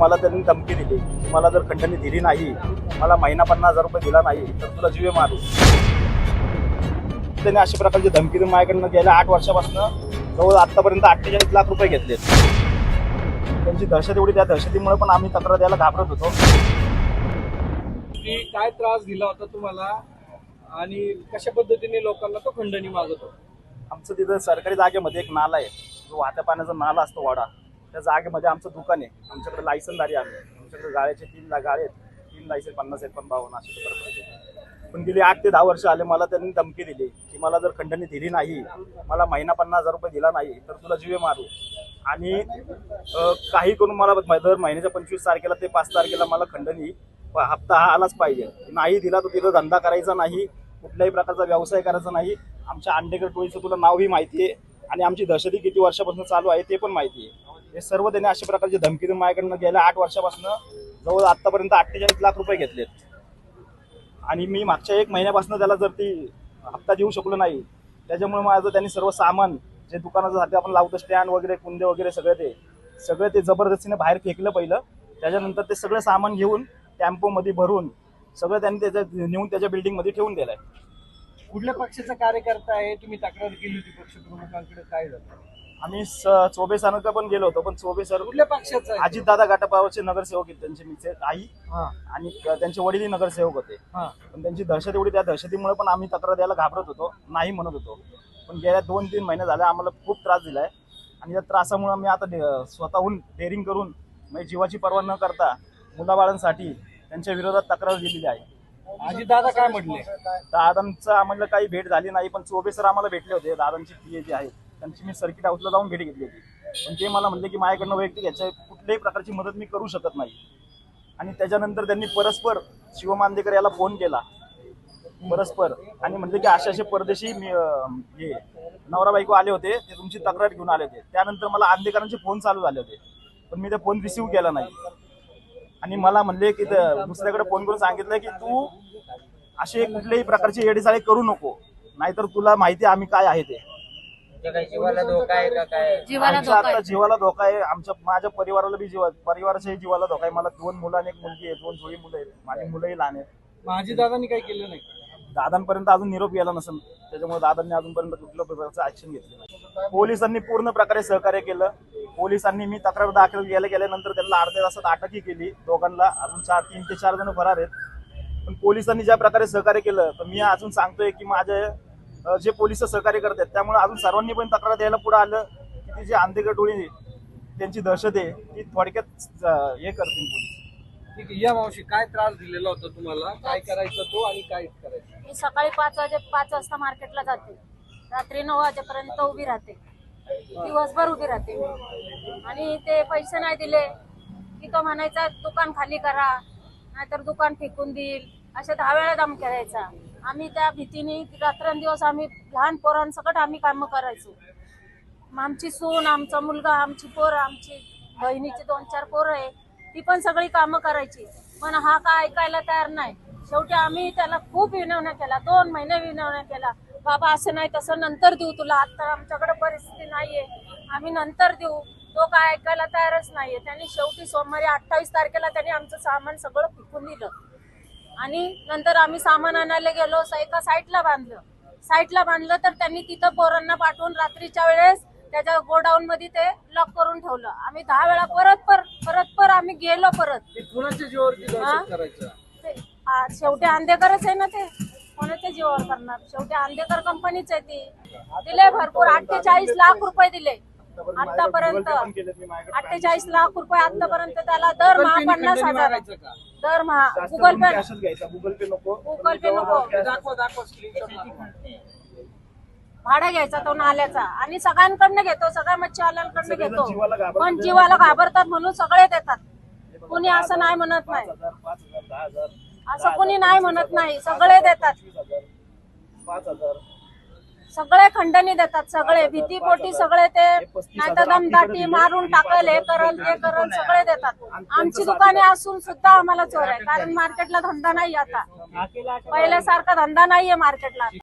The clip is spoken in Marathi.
मला त्यांनी धमकी दिली की मला जर खंडणी दिली नाही मला महिना पन्नास हजार रुपये दिला नाही तर तुला जीवे मारू. त्यांनी अशा प्रकारची धमकी देऊन माझ्याकडनं गेल्या आठ वर्षापासून जवळ आतापर्यंत अठ्ठेचाळीस लाख रुपये घेतले. त्यांची दहशत एवढी त्या दहशतीमुळे पण आम्ही तक्रार द्यायला घाबरत होतो. की काय त्रास दिला होता तुम्हाला? आणि कशा पद्धतीने लोकांना तो खंडणी मागत होता? आमचं तिथं सरकारी जागेमध्ये एक नाला आहे. जो वाहत्या पाण्याचा नाला असतो वाडा. त्या जागेमध्ये आमचं दुकान आहे. आमच्याकडे लायसनदारी आहे आमच्याकडे गाळ्याचे तीन ला गाळे आहेत. तीन लायसन पन्नास एक पण बावन्न असे पण गेली आठ ते दहा वर्ष आले मला त्यांनी धमकी दिली की मला जर खंडणी दिली नाही मला महिना पन्नास हजार रुपये दिला नाही तर तुला जीवे मारू. आणि काही करून मला दर महिन्याच्या पंचवीस तारखेला ते पाच तारखेला मला खंडणी हप्ता हा आलाच पाहिजे. नाही दिला तर तिथं धंदा करायचा नाही कुठल्याही प्रकारचा व्यवसाय करायचा नाही. आमच्या अंडेकर टोळीचं तुला नावही माहिती आहे. आणि आमची दहशती किती वर्षापासून चालू आहे ते पण माहिती आहे. हे सर्व त्यांनी अशा प्रकारची धमकी देऊन माझ्याकडनं गेल्या आठ वर्षापासून जवळ आतापर्यंत अठ्ठेचाळीस लाख रुपये घेतलेत. आणि मी मागच्या एक महिन्यापासून त्याला जर ती हप्ता देऊ शकलो नाही त्याच्यामुळे माझं त्यांनी सर्व सामान जे दुकानाचं साठी आपण लावतो स्टँड वगैरे कुंदे वगैरे सगळे ते सगळे ते जबरदस्तीने बाहेर फेकलं पहिलं. त्याच्यानंतर ते सगळं सामान घेऊन टॅम्पोमध्ये भरून सगळं त्यांनी त्याच्या नेऊन त्याच्या बिल्डिंगमध्ये ठेवून दिलंय. कुठल्या पक्षाचा कार्यकर्ता आहे? तुम्ही तक्रार केली होती पक्षप्रमुखांकडे काय झालं? आम्ही चोबे सरांकडे पण गेलो होतो पण चोबे सर कुठल्या पक्षाचा आहे? अजितदादा गाटापावरचे नगरसेवक आहेत त्यांचे मिसे आई हा. आणि त्यांचे वडीलही नगरसेवक होते. हा. पण त्यांची दहशत एवढी त्या दहशतीमुळे पण आम्ही तक्रार द्यायला घाबरत होतो नाही म्हणत होतो. पण गेल्या दोन तीन महिने झाले आम्हाला खूप त्रास दिलाय. आणि त्या त्रासामुळे मी आता डे- स्वतःहून डेअरिंग करून म्हणजे जीवाची पर्वा न करता मुलाबाळांसाठी त्यांच्या विरोधात तक्रार दिलेली आहे. आजी दादा काय म्हटले? दादांचं आम्हाला काही भेट झाली नाही पण चोबे सर आम्हाला भेटले होते. दादांची पी जे आहेत त्यांची मी सर्किट हाऊसला जाऊन भेट घेतली होती. पण ते मला म्हणले की माझ्याकडनं वैयक्तिक याच्या कुठल्याही प्रकारची मदत मी करू शकत नाही. आणि त्याच्यानंतर त्यांनी परस्पर शिवमांदेकर याला फोन केला. परस्पर. आणि म्हणले की असे असे परदेशी मी हे नवरा बायको आले होते. ते तुमची तक्रार घेऊन आले होते. त्यानंतर मला आंदेकरांचे फोन चालू झाले होते. पण मी ते फोन रिसिव्ह केला नाही. आणि मला म्हणले की दुसऱ्याकडे फोन करून सांगितलं की तू असे कुठल्याही प्रकारची येडीचाळी करू नको. नाहीतर तुला माहिती आहे आम्ही काय आहे ते. म्हणजे जीवाला धोका आहे का काय? जीवाला आमच्या धोका आता आहे. जीवाला धोका आहे. आमच्या माझ्या परिवाराला बी जीवा परिवाराच्याही जीवाला धोका आहे. मला दोन मुलं आणि एक मुलगी आहे. दोन थोडी मुलं आहेत. माझी मुलंही लहान आहेत. आजी दादांनी काय केलं नाही? दादांपर्यंत अजून निरोप गेला नसेल. त्याच्यामुळे दादांनी अजूनपर्यंत कुठल्या प्रकारचं ऍक्शन घेतलं नाही. पोलिसांनी पूर्ण प्रकारे सहकार्य केलं. पोलिसांनी मी तक्रार दाखल केल्या गेल्यानंतर त्यांना अर्ध्या तासात अटकही केली. दोघांना अजून चार तीन ते चार जण फरार आहेत. पण पोलिसांनी ज्या प्रकारे सहकार्य केलं तर मी अजून सांगतोय की माझे अं, जे पोलीस सहकार्य करतात त्यामुळे अजून सर्वांनी पण तक्रार द्यायला पुढे आलं की ती जी आंधेकर टोळी त्यांची दहशत आहे ती थोडक्यात हे करतील पोलीस. ठीक आहे या मावशी काय त्रास दिलेला होता तुम्हाला? काय करायचं तो आणि काय करायचं? मी सकाळी पाच वाजे पाच वाजता मार्केटला जाते. रात्री नऊ वाजेपर्यंत उभी राहते. दिवसभर उभी राहते मी. आणि ते पैसे नाही दिले. की तो म्हणायचा दुकान खाली करा नाहीतर दुकान फेकून देईल. अशा दहा वेळा धमक्या द्यायचा. आम्ही त्या भीतीने रात्रंदिवस आम्ही लहान पोरांसकट आम्ही कामं करायचो. मग आमची सून आमचा मुलगा आमची पोरं आमची बहिणीची दोन चार पोरं आहे ती पण सगळी कामं करायची. पण हा काय ऐकायला तयार नाही. शेवटी आम्ही त्याला खूप विनवण्या केला दोन महिने विनवण्या केला. बाबा असं नाही तसं नंतर देऊ तुला. आता आमच्याकडे परिस्थिती नाहीये. आम्ही नंतर देऊ. तो काय ऐकायला तयारच नाहीये. त्यांनी शेवटी सोमवारी अठ्ठावीस तारखेला त्यांनी आमचं सामान सगळं फिकून दिलं. आणि नंतर आम्ही सामान आणायला गेलो एका साईडला बांधलं. साईडला बांधलं तर त्यांनी तिथं पोरांना पाठवून रात्रीच्या वेळेस त्याच्या गोडाऊन मध्ये ते लॉक करून ठेवलं. आम्ही दहा वेळा परत पर परत पर आम्ही गेलो परत. शेवटी आंदेकरच आहे ना ते? कोणाच्या जीवावर करणार? शेवटी आंदेकर कंपनीच आहे ती. दिले भरपूर अठ्ठेचाळीस लाख रुपये दिले. आतापर्यंत अठ्ठेचाळीस लाख रुपये आतापर्यंत त्याला दर महा पन्नास हजार मारायचं का दर महा जास्त गुगल पे घ्यायचा. गुगल पे नको. गुगल पे नको. दाखवा दाखवा भाडा घ्यायचा तो नाल्याचा. आणि सगळ्यांकडनं घेतो सगळ्या मच्छीवाल्यांकडनं घेतो. पण जीवाला घाबरतात म्हणून सगळे देतात. कुणी असं नाही म्हणत नाही. असं कुणी नाही म्हणत नाही. सगळे देतात. पाच हजार. सगळे खंडणी देतात सगळे. भीतीपोटी सगळे ते नाही तर दमदाटी मारून टाकल हे करल ते करल सगळे देतात. आमची दुकाने असून सुद्धा आम्हाला चोर आहे कारण मार्केटला धंदा नाही आता. पहिल्यासारखा धंदा नाहीये मार्केटला.